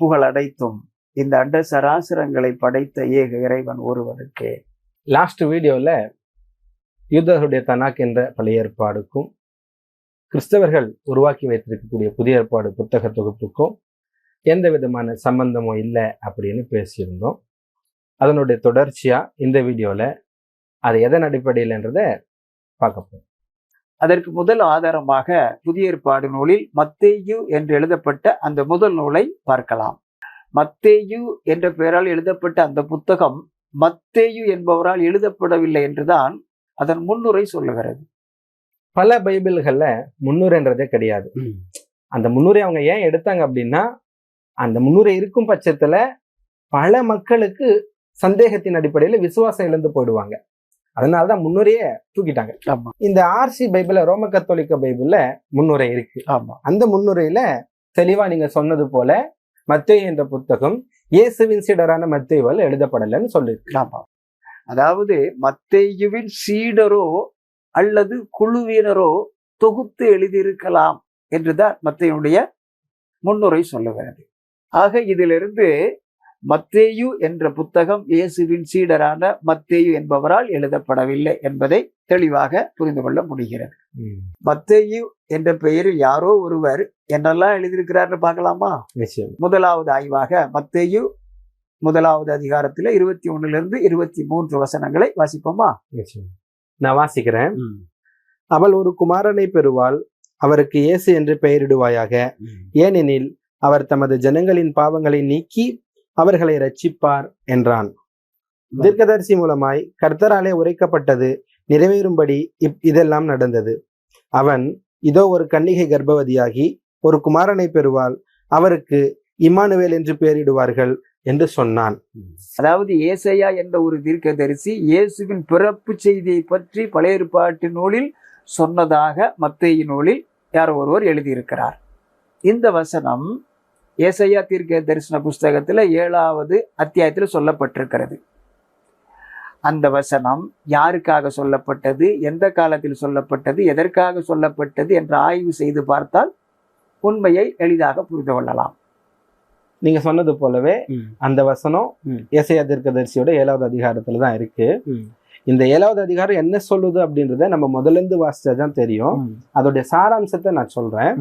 புகழ் அடைத்தும் இந்த அண்ட சராசரங்களை படைத்த ஏக இறைவன் ஒருவனுக்கே. லாஸ்ட் வீடியோவில் யூதர்களுடைய தனாக் என்ற பழைய ஏற்பாடுக்கும் கிறிஸ்தவர்கள் உருவாக்கி வைத்திருக்கக்கூடிய புதிய ஏற்பாடு புத்தக தொகுப்புக்கும் எந்த விதமான சம்பந்தமும் இல்லை அப்படின்னு பேசியிருந்தோம். அதனுடைய தொடர்ச்சியாக இந்த வீடியோவில் அது எதன் அடிப்படையில்ன்றதை பார்க்க போகிறோம் அதற்கு முதல் ஆதாரமாக புதிய ஏற்பாடு நூலில் மத்தேயு என்று எழுதப்பட்ட அந்த முதல் நூலை பார்க்கலாம். மத்தேயு என்ற பெயரால் எழுதப்பட்ட அந்த புத்தகம் மத்தேயு என்பவரால் எழுதப்படவில்லை என்றுதான் அதன் முன்னுரை சொல்லுகிறது. பல பைபிள்களில் முன்னுரைன்றதே கிடையாது. அந்த முன்னுரை அவங்க ஏன் எடுத்தாங்க அப்படின்னா அந்த முன்னுரை இருக்கும் பட்சத்துல பல மக்களுக்கு சந்தேகத்தின் அடிப்படையில் விசுவாசம் இழந்து போயிடுவாங்க. அதனாலதான் முன்னுரையே தூக்கிட்டாங்க. ஆமா. இந்த ஆர்சி பைபிள்ல ரோம கத்தோலிக்க பைபிள்ல முன்னுரை இருக்கு. ஆமா. அந்த முன்னுரையில தெளிவா நீங்க சொன்னது போல மத்தேயு என்ற புத்தகம் இயேசுவின் சீடரான மத்தேயுவால் எழுதப்படலைன்னு சொல்லிருக்கு ஆமா. அதாவது மத்தேயுவின் சீடரோ அல்லது குழுவினரோ தொகுத்து எழுதியிருக்கலாம் என்றுதான் மத்தேயுடைய முன்னுரை சொல்லுகிறது. ஆக இதிலிருந்து மத்தேயு என்ற புத்தகம் இயேசுவின் சீடரான மத்தேயு என்பவரால் எழுதப்படவில்லை என்பதை தெளிவாக புரிந்து கொள்ள முடிகிறது. மத்தேயு என்ற பெயரில் யாரோ ஒருவர் என்னெல்லாம் எழுதியிருக்கிறார்னு பார்க்கலாமா? முதலாவது ஆய்வாக மத்தேயு முதலாவது அதிகாரத்துல இருபத்தி ஒண்ணுல இருந்து இருபத்தி மூன்று வசனங்களை வாசிப்போமா? நான் வாசிக்கிறேன். அவள் ஒரு குமாரனை பெறுவாள் அவருக்கு இயேசு என்று பெயரிடுவாயாக. ஏனெனில் அவர் தமது ஜனங்களின் பாவங்களை நீக்கி அவர்களை ரட்சிப்பார் என்றான். தீர்க்கதரிசி மூலமாய் கர்த்தராலே உரைக்கப்பட்டது நிறைவேறும்படி இப் இதெல்லாம் நடந்தது. அவன் இதோ ஒரு கன்னிகை கர்ப்பவதியாகி ஒரு குமாரனை பெறுவாள் அவருக்கு இம்மானுவேல் என்று பெயரிடுவார்கள் என்று சொன்னான். அதாவது ஏசையா என்ற ஒரு தீர்க்கதரிசி இயேசுவின் பிறப்பு செய்தியை பற்றி பழைய ஏற்பாட்டு நூலில் சொன்னதாக மத்திய நூலில் யாரோ ஒருவர் எழுதியிருக்கிறார். இந்த வசனம் ஏசையா தீர்க்க தரிசன புஸ்தகத்துல ஏழாவது அத்தியாயத்துல சொல்லப்பட்டிருக்கிறது. அந்த வசனம் யாருக்காக சொல்லப்பட்டது? எந்த காலத்தில் சொல்லப்பட்டது? எதற்காக சொல்லப்பட்டது? என்று ஆய்வு செய்து பார்த்தால் உண்மையை எளிதாக புரிந்து கொள்ளலாம். நீங்க சொன்னது போலவே அந்த வசனம். ஏசையா தீர்க்கதரிசியோட ஏழாவது அதிகாரத்துல தான் இருக்கு. இந்த ஏழாவது அதிகாரம் என்ன சொல்லுது அப்படின்றத நம்ம முதல்ல இருந்து வாசிச்சாதான் தெரியும். அதோடைய சாராம்சத்தை நான் சொல்றேன்.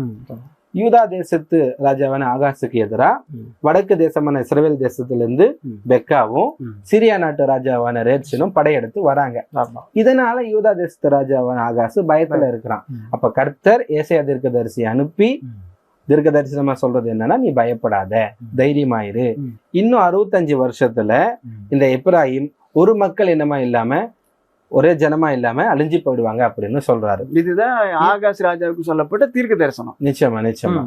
யூதா தேசத்து ராஜாவான ஆகாசுக்கு எதிரா ம். வடக்கு தேசமான இஸ்ரவேல் தேசத்திலிருந்து. பெக்காவும் சிரியா நாட்டு ராஜாவான ரேட்சனும் படையெடுத்து வராங்க இதனால யூதா தேசத்து ராஜாவான ஆகாசு பயத்துல இருக்கிறான். அப்ப கர்த்தர் ஏசையா தீர்க்கதரிசி அனுப்பி ம். தீர்க்கதரிசனமா சொல்றது என்னன்னா நீ பயப்படாத. தைரியமாயிரு. இன்னும் அறுபத்தஞ்சு வருஷத்துல. இந்த எப்ராஹிம் ஒரு மக்கள் என்னமா இல்லாம ஒரே ஜனமா இல்லாம அழிஞ்சு போயிடுவாங்க அப்படின்னு சொல்றாரு. இதுதான் ஆகாஷ் ராஜாவுக்கு சொல்லப்பட்ட தீர்க்க தரிசனம். நிச்சயமா நிச்சயமா.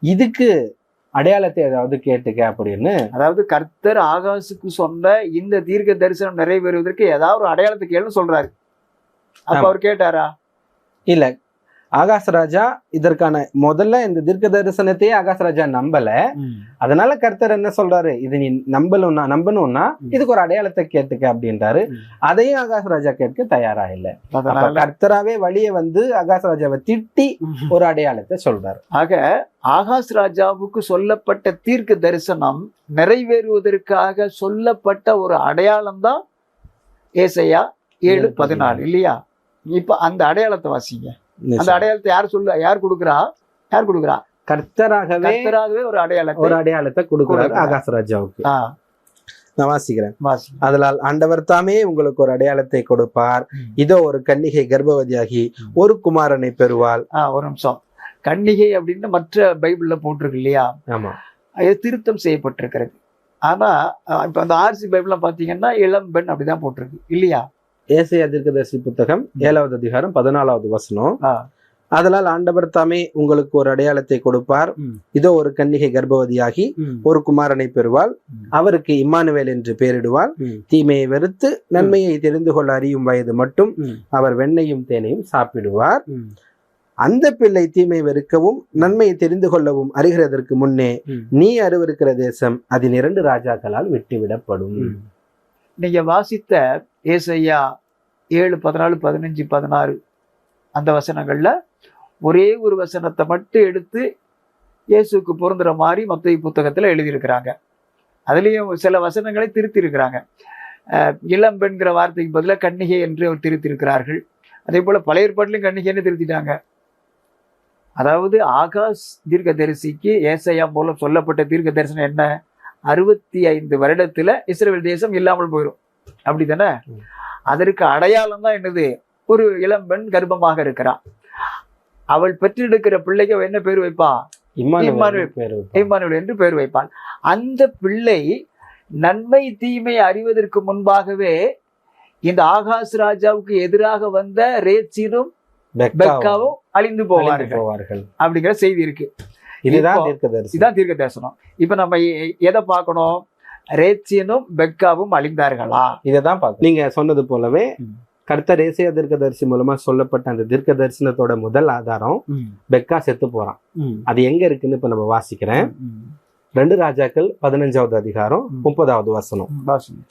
இதுக்கு அடையாளத்தை ஏதாவது கேட்டுக்க அப்படின்னு அதாவது கர்த்தர் ஆகாசுக்கு சொன்ன இந்த தீர்க்க தரிசனம் நிறைவேறுவதற்கு ஏதாவது ஒரு அடையாளத்தை கேளுன்னு சொல்றாரு. அப்ப. அவர் கேட்டாரா? இல்ல ஆகாஷ் ராஜா இதற்கான முதல்ல இந்த தீர்க்க தரிசனத்தையே ஆகாஷ் ராஜா நம்பல. அதனால கர்த்தர் என்ன சொல்றாரு? இது நீ நம்பணும்னா நம்பணும்னா. இதுக்கு ஒரு அடையாளத்தை கேட்டுக்க அப்படின்றாரு. அதையும் ஆகாஷ் ராஜா கேட்க தயாரா இல்ல. கர்த்தராவே வழிய வந்து ஆகாஷ் ராஜாவை திட்டி ஒரு அடையாளத்தை சொல்றாரு. ஆக ஆகாஷ் ராஜாவுக்கு சொல்லப்பட்ட தீர்க்க தரிசனம் நிறைவேறுவதற்காக சொல்லப்பட்ட ஒரு அடையாளம் தான் ஏசையா ஏழு பதினாலு. இல்லையா? இப்ப அந்த அடையாளத்தை வாசிங்க. அந்த. அடையாளத்தை யார் சொல்ல யார் கொடுக்குறா? யார் கொடுக்குறா? கர்த்தராகவே கர்த்தராகவே ஒரு அடையாளத்தை ஒரு அடையாளத்தை கொடுக்கிறாரு கொடுக்கிறார். ஆகாஷ் ராஜாவுக்கு. ஆ, நான் வாசிக்கிறேன். அதனால் ஆண்டவர் தாமே உங்களுக்கு ஒரு அடையாளத்தை கொடுப்பார். இதோ ஒரு கன்னிகை கர்ப்பவதியாகி. ஒரு குமாரனை பெறுவாள். ஒரு நிமிஷம். கன்னிகை அப்படின்னு மற்ற பைபிள்ல போட்டிருக்கு இல்லையா? ஆமா. அது திருத்தம் செய்யப்பட்டிருக்கிறது. ஆனா இப்ப அந்த ஆர்சி பைபிள்ல பாத்தீங்கன்னா இளம்பெண் அப்படிதான் போட்டிருக்கு. இல்லையா? ஏசையா தீர்க்கதரிசி புத்தகம் ஏழாவது அதிகாரம் பதினாலாவது வசனம். அதனால் ஆண்டவர் தாமே உங்களுக்கு ஒரு அடையாளத்தை கொடுப்பார். இதோ ஒரு கன்னிகை கர்ப்பவதியாகி ஒரு குமாரனை பெறுவாள். அவருக்கு இம்மானுவேல் என்று பெயரிடுவாள். தீமையை வெறுத்து நன்மையை தெரிந்து கொள்ள அறியும் வயது மட்டும். அவர் வெண்ணையும் தேனையும் சாப்பிடுவார். அந்த பிள்ளை தீமை வெறுக்கவும் நன்மையை தெரிந்து கொள்ளவும் அறிகிறதற்கு முன்னே. நீ அருவருக்கிற தேசம் அதன் இரண்டு ராஜாக்களால் விட்டுவிடப்படும் ம். நீங்க வாசித்த ஏசையா ஏழு பதினாலு பதினஞ்சு பதினாறு அந்த வசனங்களில் ஒரே ஒரு வசனத்தை மட்டும் எடுத்து இயேசுக்கு பொருந்துற மாதிரி மத்திய புத்தகத்தில் எழுதியிருக்கிறாங்க. அதுலேயும் சில வசனங்களை திருத்தியிருக்கிறாங்க. இளம் பெண்கிற வார்த்தைக்கு பதிலாக கன்னிகை என்று அவர் திருத்தியிருக்கிறார்கள். அதே போல் பழைய ஏற்பாட்டிலும் கன்னிகைன்னு திருத்திட்டாங்க. அதாவது ஆகாஷ் தீர்க்க தரிசிக்கு ஏசையா மூலம் சொல்லப்பட்ட தீர்க்க தரிசனம் என்ன? அறுபத்தி ஐந்து வருடத்துல இஸ்ரேல் தேசம் இல்லாமல் போயிடும் அப்படி தானே. அதற்கு அடையாளம் தான் என்னது? ஒரு இளம்பெண் கர்ப்பமாக இருக்கிறான் அவள் பெற்றெடுக்கிற பிள்ளைக்கு என்ன பேர் வைப்பா? இம்மானுவேல். பேர் என்று பெயர் வைப்பாள். அந்த பிள்ளை நன்மை தீமை அறிவதற்கு முன்பாகவே இந்த ஆகாஷ் ராஜாவுக்கு எதிராக வந்த ரேச்சினும் பெக்காவும் அழிந்து போவார்கள். அப்படிங்கிற செய்தி இருக்கு. இதுதான் தீர்க்க தரிசனம் இப்ப நம்ம எ- எதை பார்க்கணும்? ரேச்சியனும் பெக்காவும் அழிந்தார்களா? இதைதான் பார்க்கணும். நீங்க சொன்னது போலவே ம். கர்த்தர் ஏசியா தீர்க்கதரிசி மூலமா சொல்லப்பட்ட அந்த தீர்க்க தரிசனத்தோட முதல் ஆதாரம் பெக்கா செத்து போறான். அது எங்க இருக்குன்னு இப்ப நம்ம வாசிக்கிறேன். ரெண்டு ராஜாக்கள் பதினஞ்சாவது அதிகாரம். முப்பதாவது வசனம். வாசிங்க.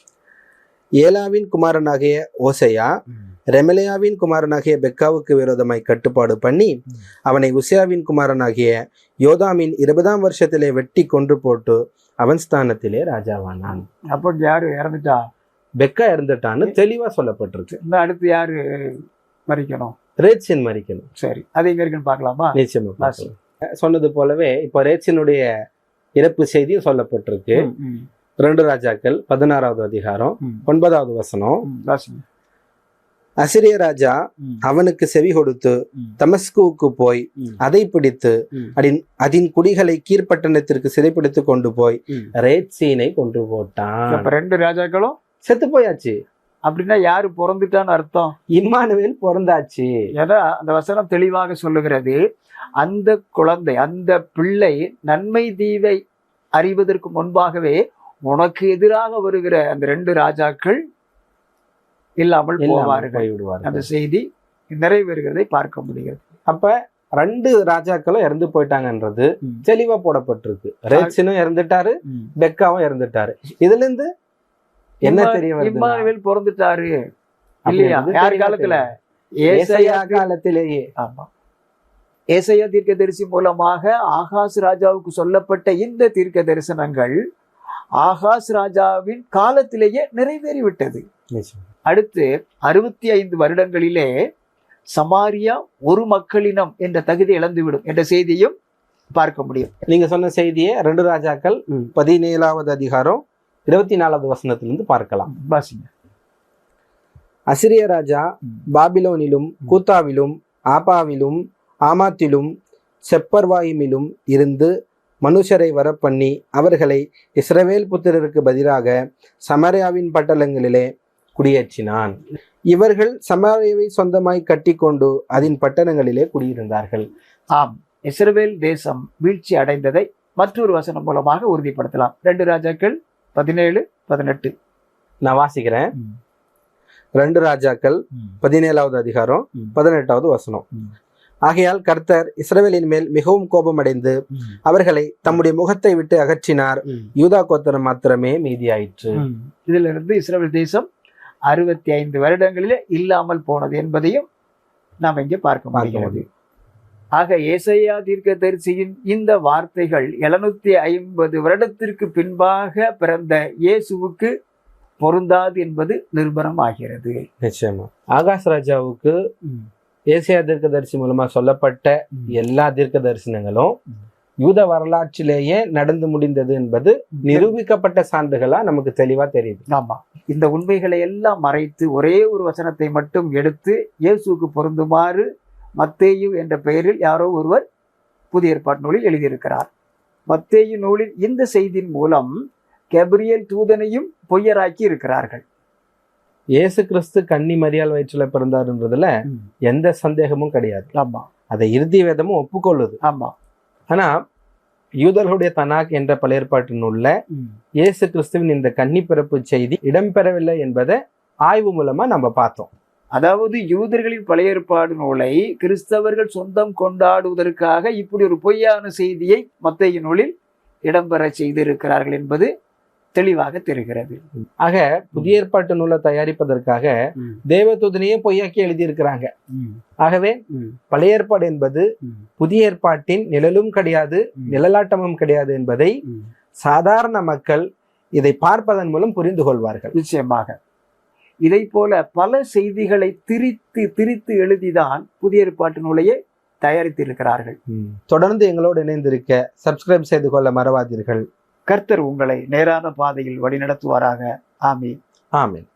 ஏலாவின் குமாரனாகிய ஓசையா ரெமலையாவின் குமாரனாகிய பெக்காவுக்கு விரோதமாய் கட்டுப்பாடு பண்ணி. அவனை உசியாவின் குமாரனாகிய யோதாமின் இருபதாம் வருஷத்திலே வெட்டி கொன்று போட்டு அவன் ஸ்தானத்திலே ராஜாவானான். அப்போ யாரு? இறந்துட்டா? பெக்கா இறந்துட்டான்னு தெளிவா சொல்லப்பட்டிருக்கு. இன்னும் அடுத்து யாரு மறிக்கணும்? ரேட்சின் மறிக்கணும். சரி அது எங்க இருக்குன்னு பார்க்கலாமா? நிச்சயமா. சொன்னது போலவே இப்ப ரேட்சினுடைய இறப்பு செய்தியும் சொல்லப்பட்டிருக்கு. ரெண்டு ராஜாக்கள் பதினாறாவது அதிகாரம் ஒன்பதாவது வசனம். அசிரிய ராஜா அவனுக்கு செவி கொடுத்து தமஸ்குவுக்கு போய் அதை பிடித்து அதின் குடிகளை கீழ்ப்பட்டணத்திற்கு சிறைப்பிடித்து கொண்டு போய் ம். ரேட்சீனை கொன்று போட்டான். ரெண்டு ராஜாக்களும் செத்து போயாச்சு. அப்படின்னா யாரு பிறந்துட்டான்னு அர்த்தம்? இம்மானுவேல் பிறந்தாச்சு. ஏன்னா அந்த வசனம் தெளிவாக சொல்லுகிறது அந்த குழந்தை அந்த பிள்ளை நன்மை தீவை அறிவதற்கு முன்பாகவே உனக்கு எதிராக வருகிற அந்த ரெண்டு ராஜாக்கள் இல்லாமல் போவார்கள். அந்த செய்தி நிறைவேறுகிறதை பார்க்க முடிகிறது. அப்ப ரெண்டு ராஜாக்களும் இறந்து போயிட்டாங்கன்றது. தெளிவா போடப்பட்டிருக்கு. ரேட்சினும் இறந்துட்டாரு பெக்காவும் இறந்துட்டாரு. இதுல இருந்து என்ன தெரிய வருது பிறந்துட்டாரு. இல்லையா? யார் காலத்துல? ஏசையா காலத்திலேயே. ஆமா. ஏசாயா தீர்க்க தரிசி மூலமாக ஆகாஷ் ராஜாவுக்கு சொல்லப்பட்ட இந்த தீர்க்க தரிசனங்கள் ஆகாஷ் ராஜாவின் காலத்திலேயே நிறைவேறிவிட்டது. அடுத்து அறுபத்தி ஐந்து வருடங்களிலே சமாரியா ஒரு மக்களினம் என்ற தகுதி இழந்துவிடும் என்ற செய்தியும் பார்க்க முடியும் நீங்க சொன்ன செய்தியை ரெண்டு ராஜாக்கள். பதினேழாவது அதிகாரம் இருபத்தி நாலாவது வசனத்திலிருந்து பார்க்கலாம் வாசிங்க அசிரிய ராஜா. பாபிலோனிலும் கூத்தாவிலும் ஆபாவிலும் ஆமாத்திலும் செப்பர்வாயிமிலும் இருந்து மனுஷரை வரப்பண்ணி அவர்களை இஸ்ரவேல் புத்திரருக்கு பதிலாக சமரியாவின் பட்டணங்களிலே குடியேற்றினான். இவர்கள் சமாரியாவை சொந்தமாய் கட்டிக்கொண்டு அதன் பட்டணங்களிலே குடியிருந்தார்கள். ஆம் இஸ்ரவேல் தேசம் வீழ்ச்சி அடைந்ததை மற்றொரு வசனம் மூலமாக உறுதிப்படுத்தலாம். ரெண்டு ராஜாக்கள் பதினேழு பதினெட்டு. நான் வாசிக்கிறேன். ரெண்டு ராஜாக்கள் பதினேழாவது அதிகாரம். பதினெட்டாவது வசனம். ஆகையால் கர்த்தர் இஸ்ரவேலின் மேல் மிகவும் கோபமடைந்து அவர்களை தம்முடைய முகத்தை விட்டு அகற்றினார். யூதா கோத்திரம் மாத்திரமே மீதியாயிற்று. ம். இதுல இருந்து இஸ்ரேல் தேசம் அறுபத்தி ஐந்து வருடங்களிலே இல்லாமல் போனது என்பதையும் நாம் இங்கே பார்க்க முடிகிறது. ஆக ஏசையா தீர்க்கதரிசியின் இந்த வார்த்தைகள் எழுநூத்தி ஐம்பது வருடத்திற்கு பின்பாக பிறந்த இயேசுவுக்கு பொருந்தாது என்பது நிரூபணம் ஆகிறது நிச்சயமா. ஆகாஷ் ராஜாவுக்கு ஏசியா தீர்க்கதரிசி மூலமா சொல்லப்பட்ட எல்லா தீர்க்க தரிசனங்களும். யூத வரலாற்றிலேயே நடந்து முடிந்தது என்பது நிரூபிக்கப்பட்ட சான்றுகளா நமக்கு தெளிவா தெரியுது. ஆமா. இந்த உண்மைகளை எல்லாம் மறைத்து ஒரே ஒரு வசனத்தை மட்டும் எடுத்து இயேசுவுக்கு பொருந்துமாறு மத்தேயு என்ற பெயரில் யாரோ ஒருவர் புதிய ஏற்பாட்டு நூலில் எழுதியிருக்கிறார். மத்தேயு நூலில் இந்த செய்தியின் மூலம் கெப்ரியல் தூதனையும் பொய்யராக்கி இருக்கிறார்கள். இயேசு கிறிஸ்து கன்னி மரியாள் வயிற்றுல பிறந்தாருன்றதுல எந்த சந்தேகமும் கிடையாது. ஆமா. அதை இறுதி வேதமும் ஒப்புக்கொள்ளுது. ஆமா. ஆனா யூதர்களுடைய தனாக் என்ற பழைய ஏற்பாட்டு நூல்ல இயேசு கிறிஸ்துவின் இந்த கன்னி பிறப்பு செய்தி இடம்பெறவில்லை என்பதை ஆய்வு மூலமா நம்ம பார்த்தோம். அதாவது யூதர்களின் பழைய ஏற்பாடு நூலை கிறிஸ்தவர்கள் சொந்தம் கொண்டாடுவதற்காக இப்படி ஒரு பொய்யான செய்தியை மத்தேயு நூலில் இடம்பெற செய்திருக்கிறார்கள் என்பது தெளிவாக தெரிகிறது. ஆக புதிய ஏற்பாட்டு நூலை தயாரிப்பதற்காக தேவதூதனையே பொய்யாக்கி எழுதியிருக்கிறாங்க. ஆகவே. பழைய ஏற்பாடு என்பது. புதிய ஏற்பாட்டின் நிழலும் கிடையாது. நிழலாட்டமும் கிடையாது என்பதை. சாதாரண மக்கள் இதை பார்ப்பதன் மூலம் புரிந்து கொள்வார்கள். நிச்சயமாக. இதை போல பல செய்திகளை திரித்து திரித்து எழுதிதான் புதிய ஏற்பாட்டு நூலையே தயாரித்திருக்கிறார்கள். தொடர்ந்து எங்களோடு இணைந்திருக்க சப்ஸ்கிரைப் செய்து கொள்ள மறவாதீர்கள். கர்த்தர் உங்களை நேரான பாதையில் வழிநடத்துவாராக. ஆமீன். ஆமீன்.